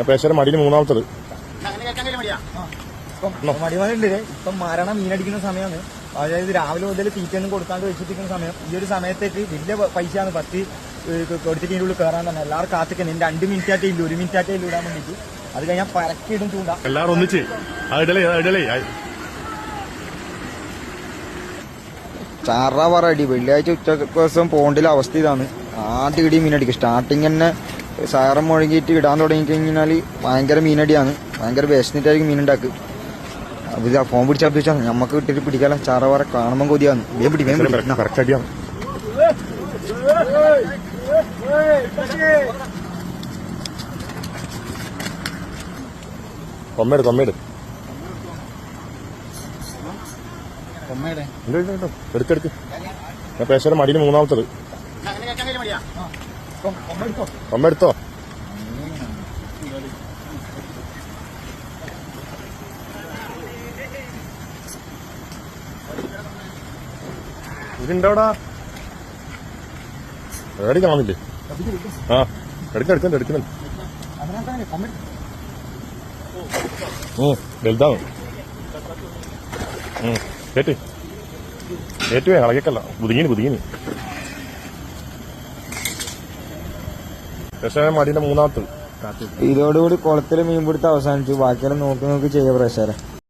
ഞാൻ പേശയുടെ മടിയിൽ മൂന്നാമത്തത്. ഇപ്പം മരണം മീനടിക്കുന്ന സമയമാണ് അതായത് രാവിലെ മുതൽ തീറ്റയൊന്നും കൊടുക്കാണ്ട് വെച്ചിട്ടിരിക്കുന്ന സമയം. ഈ ഒരു സമയത്തേക്ക് വലിയ പൈസയാണ് പത്ത് കൊടുത്തിട്ട് ഇതിന്റെ ഉള്ളിൽ കയറാൻ തന്നെ. എല്ലാവരും കാത്തിക്കുന്നത് രണ്ട് മിനിറ്റ് ആറ്റേ ഇല്ല. ഒരു മിനിറ്റ് ആറ്റേ ഇല്ല ഇടാൻ വേണ്ടിയിട്ട്. അത് കഴിഞ്ഞാൽ പരക്കിടും ചൂണ്ട. എല്ലാവരും ഒന്നിച്ച്. ആ പറ അടി ചാറ വെള്ളിയാഴ്ച ഉച്ച ദിവസം പോണ്ടിലെ അവസ്ഥ ഇതാണ്. ആദ്യം ഇടി മീനടിക്കും. സ്റ്റാർട്ടിങ് തന്നെ സയറം മുഴങ്ങിയിട്ട് ഇടാൻ തുടങ്ങി കഴിഞ്ഞാൽ ഭയങ്കര മീനടിയാണ്. ഭയങ്കര വിശന്നിട്ടായിരിക്കും മീനുണ്ടാക്കുക. ഇത് ഫോൺ പിടിച്ചാൽ പിടിച്ചാൽ നമുക്ക് ഇട്ടിട്ട് പിടിക്കാല ചാറ പറ കാണുമ്പോൾ കൊതിയാണ്. വേഗം പിടി വേഗം പിടി. ഞാൻ പേശയുടെ മടിയിൽ മൂന്നാമത്തത്. എടുത്തോ ഇതിണ്ടോടാ ഏടി കാണുന്നില്ലേ ആ എടുക്ക എടുക്കണ്ട എടുക്കുന്നുണ്ട് ഉം, വലുതാണ്. ഉം, കേട്ട്? ഏറ്റുവേ ഇളകിക്കല്ല പുതുങ്ങിന് പുതുങ്ങിന്. പക്ഷേ മടിയുടെ മൂന്നാമത്തെ. ഇതോടുകൂടി കുളത്തിലെ മീൻ പിടുത്തം അവസാനിച്ചു. ബാക്കിയെല്ലാം നോക്കി നോക്കി ചെയ്യാം പ്രേശാരെ